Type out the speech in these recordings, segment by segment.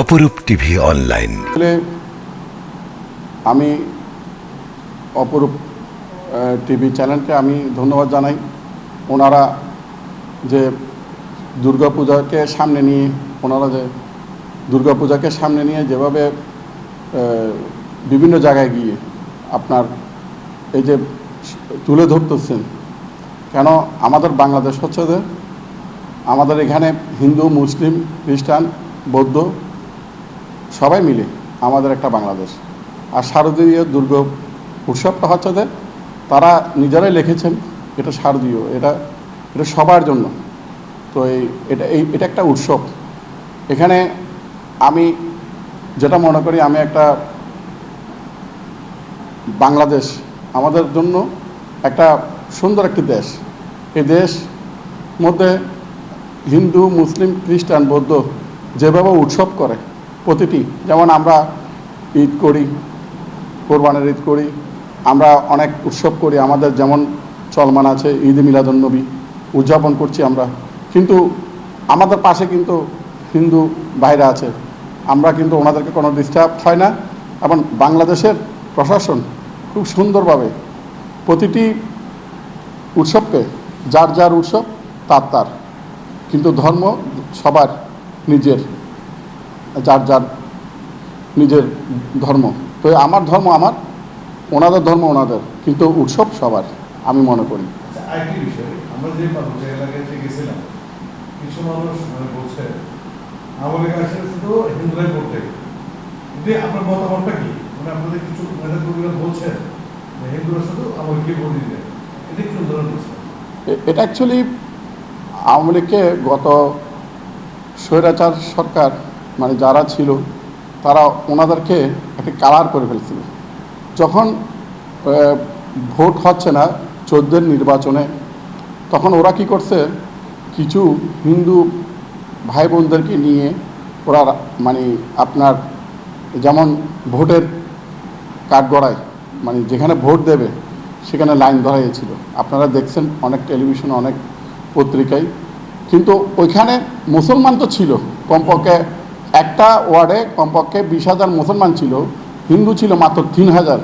অপরূপ TV online. আমি অপরূপ টিভি চ্যানেলকে আমি ধন্যবাদ জানাই। ওনারা যে দুর্গাপূজাকে সামনে নিয়ে, ওনারা যে দুর্গাপূজাকে সামনে নিয়ে যেভাবে বিভিন্ন জায়গায় গিয়ে আপনার এই যে তুলে ধরতেছেন, কেন আমাদের বাংলাদেশ হচ্ছে যে আমাদের এখানে হিন্দু, মুসলিম, খ্রিস্টান, বৌদ্ধ সবাই মিলে আমাদের একটা বাংলাদেশ। আর শারদীয় দুর্গ উৎসবটা হচ্ছে যে তারা নিজেরাই লিখেছেন এটা শারদীয়, এটা এটা সবার জন্য। তো এই, এটা এই, এটা একটা উৎসব। এখানে আমি যেটা মনে করি, আমি একটা বাংলাদেশ আমাদের জন্য একটা সুন্দর একটি দেশ। এই দেশ মধ্যে হিন্দু, মুসলিম, খ্রিস্টান, বৌদ্ধ যেভাবে উৎসব করে প্রতিটি, যেমন আমরা ঈদ করি, কোরবানের ঈদ করি, আমরা অনেক উৎসব করি, আমাদের যেমন চলমান আছে ঈদ মিলাদুন্নবী উদযাপন করছি আমরা। কিন্তু আমাদের পাশে কিন্তু হিন্দু ভাইরা আছে। আমরা কিন্তু ওনাদেরকে কোনো ডিস্টার্ব হয় না এবং বাংলাদেশের প্রশাসন খুব সুন্দরভাবে প্রতিটি উৎসবকে, যার যার উৎসব তার তার। কিন্তু ধর্ম সবার নিজের। যার যার নিজের ধর্ম। তো আমার ধর্ম আমার ওনাদের ধর্ম ওনাদের কিন্তু উৎসব সবার আমি মনে করি। আচ্ছা, আমরা যে গেছিলাম কিছু মানুষ মানে বলছে আমাদের কাছে শুধু হিন্দুরাই করতে কিন্তু আপনার মতামতটা কি? মানে আপনাদের কিছু নেতা বলছেন হিন্দুরা শুধু আমাকে ভোট দিতে এটা কি উদাহরণ এটা অ্যাকচুয়ালি আওয়ামী লীগকে গত স্বৈরাচার সরকার মানে যারা ছিল, তারা ওনাদেরকে একটা কালার করে ফেলছিল। যখন ভোট হচ্ছে না চোদ্দের নির্বাচনে, তখন ওরা কি করছে? কিছু হিন্দু ভাই বোনদেরকে নিয়ে ওরা মানে আপনার যেমন ভোটের কাঠগড়ায় মানে যেখানে ভোট দেবে, সেখানে লাইন ধরা হয়েছিল আপনারা দেখছেন অনেক টেলিভিশন, অনেক পত্রিকায়। কিন্তু ওইখানে মুসলমান তো ছিল, কমপক্ষে একটা ওয়ার্ডে কমপক্ষে বিশ হাজার মুসলমান ছিল, হিন্দু ছিল মাত্র তিন হাজার।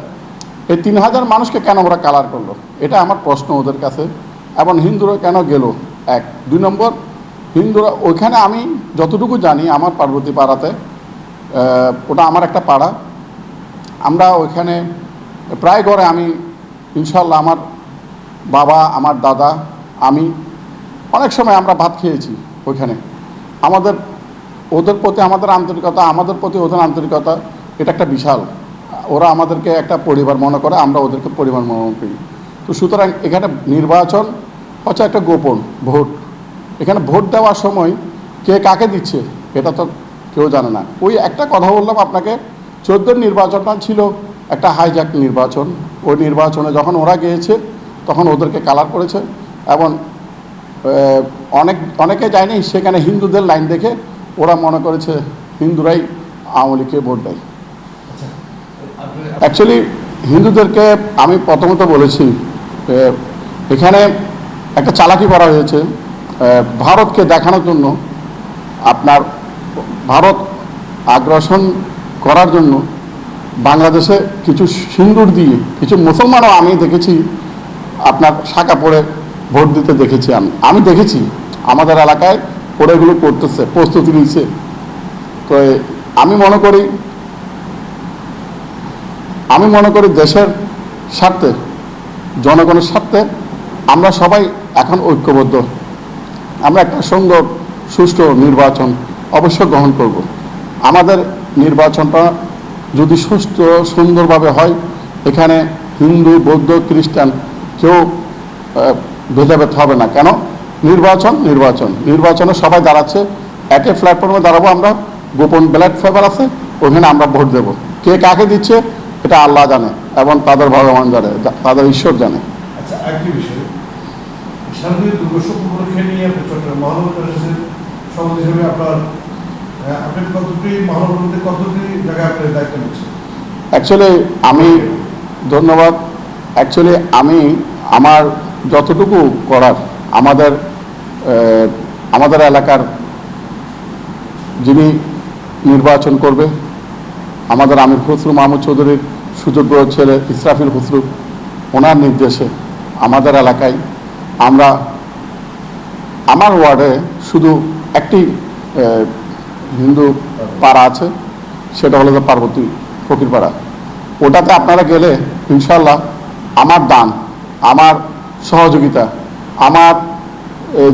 এই তিন হাজার মানুষকে কেন ওরা কালার করল? এটা আমার প্রশ্ন ওদের কাছে। এবং হিন্দুরা কেন গেল? এক। দুই নম্বর, হিন্দুরা, ওইখানে আমি যতটুকু জানি আমার পার্বতী পাড়াতে ওটা আমার একটা পাড়া। আমরা ওইখানে প্রায় ঘরে আমি ইনশাল্লাহ আমার বাবা, আমার দাদা, আমি অনেক সময় আমরা ভাত খেয়েছি ওইখানে। আমাদের ওদের প্রতি আমাদের আন্তরিকতা, আমাদের প্রতি ওদের আন্তরিকতা, এটা একটা বিশাল। ওরা আমাদেরকে একটা পরিবার মনে করে, আমরা ওদেরকে পরিবার মনে করি। তো সুতরাং এখানে নির্বাচন হচ্ছে একটা গোপন ভোট। এখানে ভোট দেওয়ার সময় কে কাকে দিচ্ছে, এটা তো কেউ জানে না। ওই একটা কথা বললাম আপনাকে, চোদ্দোর নির্বাচনটা ছিল একটা হাইজ্যাক নির্বাচন। ওই নির্বাচনে যখন ওরা গিয়েছে, তখন ওদেরকে কালার করেছে এবং অনেক, অনেকে যায়নি, সেখানে হিন্দুদের লাইন দেখে ওরা মনে করেছে হিন্দুরাই আওয়ামী লীগকে ভোট দেয়। অ্যাকচুয়ালি হিন্দুদেরকে আমি প্রথমত বলেছি এখানে একটা চালাকি করা হয়েছে ভারতকে দেখানোর জন্য, আপনার ভারত আগ্রাসন করার জন্য বাংলাদেশে কিছু সিন্দুর দিয়ে, কিছু মুসলমানও আমি দেখেছি, আপনার শাখা পড়ে ভোট দিতে দেখেছি আমি। আমি দেখেছি, আমাদের এলাকায় ওরা এগুলো করতেছে প্রস্তুতি নিচ্ছে। তো আমি মনে করি, আমি মনে করি দেশের স্বার্থে, জনগণের স্বার্থে আমরা সবাই এখন ঐক্যবদ্ধ। আমরা একটা সুন্দর, সুষ্ঠু নির্বাচন অবশ্য গ্রহণ করব। আমাদের নির্বাচনটা যদি সুস্থ সুন্দরভাবে হয়, এখানে হিন্দু, বৌদ্ধ, খ্রিস্টান কেউ ভেদাভেদ হবে না। কেন? নির্বাচন নির্বাচন নির্বাচনে সবাই দাঁড়াচ্ছে। একই প্ল্যাটফর্মে দাঁড়াবো আমরা গোপন ব্যালট পেপার আছে ওখানে আমরা ভোট দেব। কে কাকে দিচ্ছে এটা আল্লাহ জানে এবং তাদের ভগবান জানে তাদের ঈশ্বর জানে। আচ্ছা আরেকটি বিষয়। শারদীয় দুর্গোৎসব উপলক্ষে নিয়ে আপনি চট্টগ্রাম মহানগর এসেছেন হিসেবে আপনার আপনি কতটি মহানগর কতটি জায়গায় আপনার দায়িত্ব নিচ্ছেন? অ্যাকচুয়ালি আমি ধন্যবাদ। অ্যাকচুয়ালি আমি আমার যতটুকু করার আমাদের আমাদের এলাকার যিনি নির্বাচন করবে, আমাদের আমির খসরু মাহমুদ চৌধুরীর সুযোগ্য ছেলে ইসরাফিল খসরু, ওনার নির্দেশে আমাদের এলাকায় আমরা আমার ওয়ার্ডে শুধু একটি হিন্দু পাড়া আছে, সেটা হলো যে পার্বতী ফকিরপাড়া। ওটাতে আপনারা গেলে ইনশাল্লাহ আমার দান, আমার সহযোগিতা আমার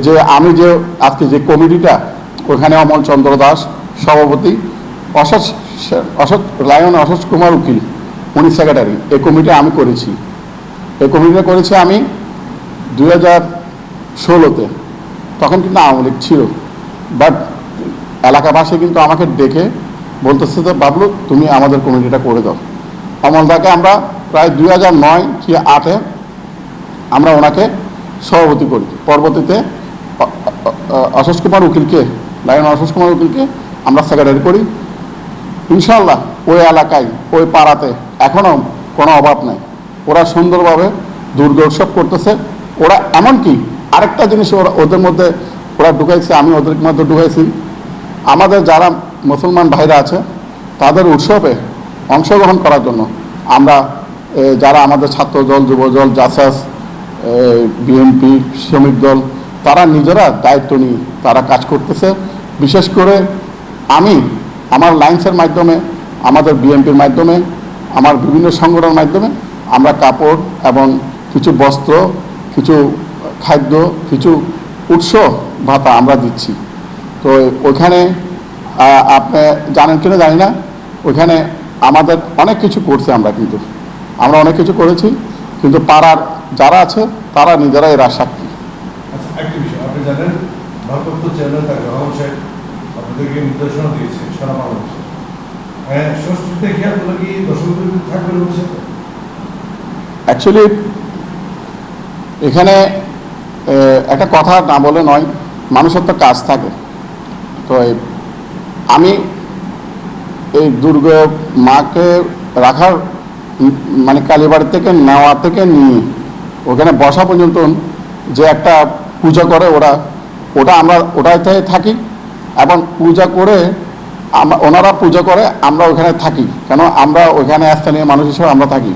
যে, আমি যে, আজকে যে কমিটিটা, ওখানে অমল চন্দ্র দাস, সভাপতি অশোক অশোক লায়ন অশোক কুমার উকিল, উনি সেক্রেটারি এই কমিটি আমি করেছি। এই কমিটিটা করেছি আমি দুই হাজার ষোলোতে, তখন কিন্তু আওয়ামী লীগ ছিল। বাট এলাকাবাসী কিন্তু আমাকে ডেকে বলতেছে যে, বাবলু, তুমি আমাদের কমিটিটা করে দাও। অমলদাকে আমরা প্রায় দুই হাজার নয় কি আটে আমরা ওনাকে সভাপতি করি। পরবর্তীতে অশোক কুমার উকিলকে লাইন অশোক কুমার উকিলকে আমরা সেক্রেটারি করি। ইনশাল্লাহ ওই এলাকায়, ওই পাড়াতে এখনও কোনো অভাব নাই। ওরা সুন্দরভাবে দুর্গোৎসব করতেছে। ওরা এমনকি আরেকটা জিনিস ওরা, ওদের মধ্যে ওরা ঢুকাইছে, আমি ওদের মধ্যে ঢুকাইছি। আমাদের যারা মুসলমান ভাইরা আছে, তাদের উৎসবে অংশগ্রহণ করার জন্য আমরা যারা আমাদের ছাত্র দল, যুব দল, জাসাস বিএনপি শ্রমিক দল, তারা নিজেরা দায়িত্ব নিয়ে তারা কাজ করতেছে। বিশেষ করে আমি, আমার লাইন্সের মাধ্যমে, আমাদের বিএনপির মাধ্যমে, আমার বিভিন্ন সংগঠনের মাধ্যমে আমরা কাপড় এবং কিছু বস্ত্র, কিছু খাদ্য, কিছু উৎস ভাতা আমরা দিচ্ছি। তো ওইখানে আপনি জানেন কিনা জানি না, ওইখানে আমাদের অনেক কিছু করছে আমরা কিন্তু। আমরা অনেক কিছু করেছি, কিন্তু পাড়ার যারা আছে তারা নিজেরাই এরা সাক্ষী। আচ্ছা বিষয় আপনি জানেন ভারপ্রাপ্ত চেয়ারম্যান তার রহমান সাহেব আপনাদেরকে নির্দেশনা দিয়েছে সারা বাংলাদেশে। হ্যাঁ ষষ্ঠীতে কি অ্যাকচুয়ালি এখানে একটা কথা না বলে নয় মানুষের তো কাজ থাকে। তো আমি এই দুর্গ মাকে রাখার মানে কালীবাড়ি থেকে নেওয়া থেকে নিয়ে ওখানে বসা পর্যন্ত যে একটা পূজা করে ওরা, ওটা আমরা ওটাতে থাকি। এবং পূজা করে আমরা ওনারা পূজা করে, আমরা ওখানে থাকি। কেন? আমরা ওইখানে স্থানীয় মানুষ হিসেবে আমরা থাকি।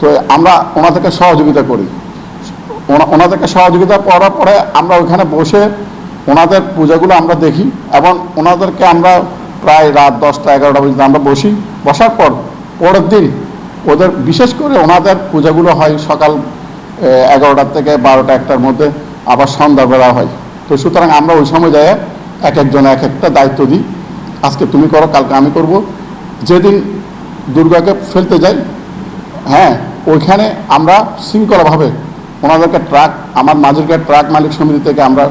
তো আমরা ওনাদেরকে সহযোগিতা করি। ওনা- ওনাদেরকে সহযোগিতা করার পরে আমরা ওখানে বসে ওনাদের পূজাগুলো আমরা দেখি এবং ওনাদেরকে আমরা প্রায় রাত দশটা, এগারোটা পর্যন্ত আমরা বসি। বসার পর, পরের দিন ওদের, বিশেষ করে ওনাদের পূজাগুলো হয় সকাল এগারোটার থেকে বারোটা একটার মধ্যে আবার সন্ধ্যাবেলা হয়। তো সুতরাং আমরা ওই সময় যাই এক একজন এক একটা দায়িত্ব দিই। আজকে তুমি করো, কালকে আমি করব। যেদিন দুর্গাকে ফেলতে যাই হ্যাঁ ওইখানে আমরা শৃঙ্খলাভাবে ওনাদেরকে ট্রাক, আমার মাঝেরকে ট্রাক মালিক সমিতি থেকে আমরা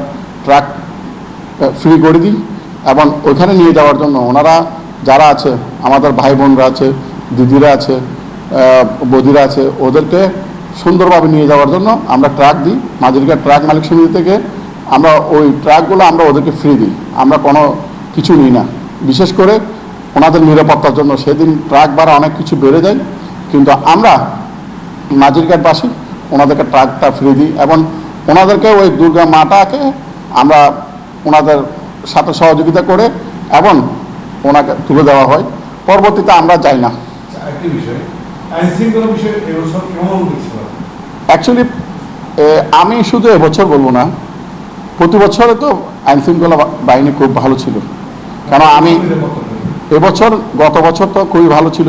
ট্রাক ফ্রি করে দিই এবং ওইখানে নিয়ে যাওয়ার জন্য ওনারা যারা আছে, আমাদের ভাই বোনরা আছে, দিদিরা আছে বদিরা আছে, ওদেরকে সুন্দরভাবে নিয়ে যাওয়ার জন্য আমরা ট্রাক দিই মাঝেরকে ট্রাক মালিক সমিতি থেকে। আমরা ওই ট্রাকগুলো আমরা ওদেরকে ফ্রি দিই আমরা কোনো কিছু নিই না। বিশেষ করে ওনাদের নিরাপত্তার জন্য সেদিন ট্রাক ভাড়া অনেক কিছু বেড়ে যায় কিন্তু আমরা মাঝিরঘাটবাসী ওনাদেরকে ট্রাকটা ফ্রি দিই এবং ওনাদেরকে ওই দুর্গা মাটাকে আমরা ওনাদের সাথে সহযোগিতা করে এবং ওনাকে তুলে দেওয়া হয়। পরবর্তীতে আমরা যাই না। আচ্ছা, আইন শৃঙ্খলা বিষয়ে এবছর কেমন অ্যাকচুয়ালি আমি শুধু এবছর বলব না, প্রতি বছরে তো আইন শৃঙ্খলা বাহিনী খুব ভালো ছিল। কেন আমি এবছর, গত বছর তো খুবই ভালো ছিল।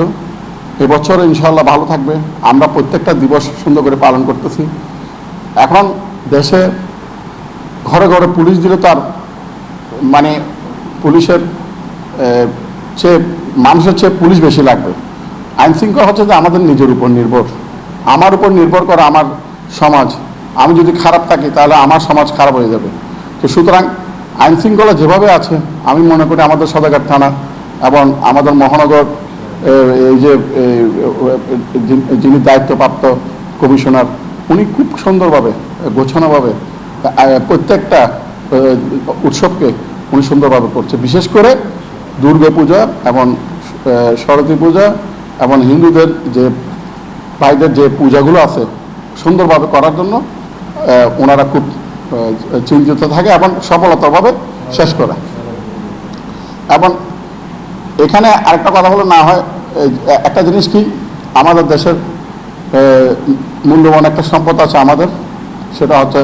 এবছর ইনশাল্লাহ ভালো থাকবে। আমরা প্রত্যেকটা দিবস সুন্দর করে পালন করতেছি। এখন দেশে ঘরে ঘরে পুলিশ দিলে তার মানে পুলিশের চেয়ে, মানুষের চেয়ে পুলিশ বেশি লাগবে। আইন শৃঙ্খলা হচ্ছে যে আমাদের নিজের উপর নির্ভর। আমার উপর নির্ভর করে আমার সমাজ। আমি যদি খারাপ থাকি, তাহলে আমার সমাজ খারাপ হয়ে যাবে। তো সুতরাং আইন শৃঙ্খলা যেভাবে আছে, আমি মনে করি আমাদের সদাঘাট থানা এবং আমাদের মহানগর এই যে যিনি- দায়িত্বপ্রাপ্ত কমিশনার, উনি খুব সুন্দরভাবে, গোছানোভাবে প্রত্যেকটা উৎসবকে উনি সুন্দরভাবে করছে। বিশেষ করে দুর্গা পূজা এবং সরস্বতী পূজা এবং হিন্দুদের যে ভাইদের যে পূজাগুলো আছে, সুন্দরভাবে করার জন্য ওনারা খুব চিন্তিত থাকে এবং সফলতাভাবে শেষ করে। এবং এখানে আরেকটা কথা হলো না হয় একটা জিনিস কি, আমাদের দেশের মূল্যবান একটা সম্পদ আছে আমাদের, সেটা হচ্ছে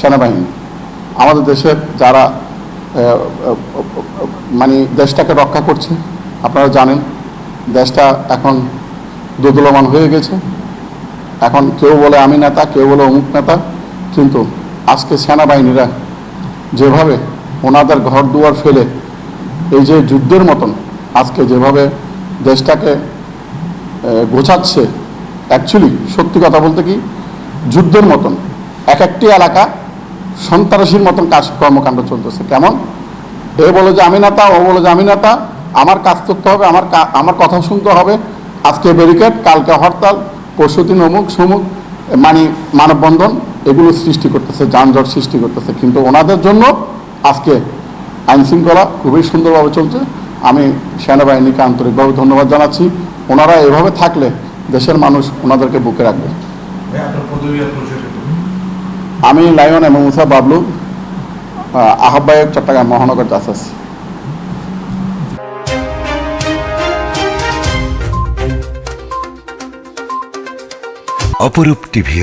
সেনাবাহিনী। আমাদের দেশের যারা মানে দেশটাকে রক্ষা করছে, আপনারা জানেন, দেশটা এখন দোদুলমান হয়ে গেছে। এখন কেউ বলে আমি নেতা, কেউ বলে অমুক নেতা। কিন্তু আজকে সেনাবাহিনীরা যেভাবে ওনাদের ঘর দুয়ার ফেলে এই যে যুদ্ধের মতন আজকে যেভাবে দেশটাকে গোছাচ্ছে অ্যাকচুয়ালি সত্যি কথা বলতে কি, যুদ্ধের মতন এক একটি এলাকা সন্ত্রাসীর মতন কাজ কর্মকাণ্ড চলতেছে। কেমন? এ বলে যে আমি নেতা, ও বলে যে আমি নেতা, আমার কাজ করতে হবে, আমার আমার কথা শুনতে হবে আজকে ব্যারিকেড কালকে হরতাল পরশুদিন অমুক সমুক মানে মানববন্ধন এগুলো সৃষ্টি করতেছে যানজট সৃষ্টি করতেছে। কিন্তু ওনাদের জন্য আজকে আইন শৃঙ্খলা খুবই সুন্দরভাবে চলছে। আমি সেনাবাহিনীকে আন্তরিকভাবে ধন্যবাদ জানাচ্ছি। ওনারা এভাবে থাকলে দেশের মানুষ ওনাদেরকে বুকে রাখবে। আমি লায়ন এবং মুসা বাবলু আহ, আহ্বায়ক চট্টগ্রাম মহানগর জাসাস। অপরূপ টিভি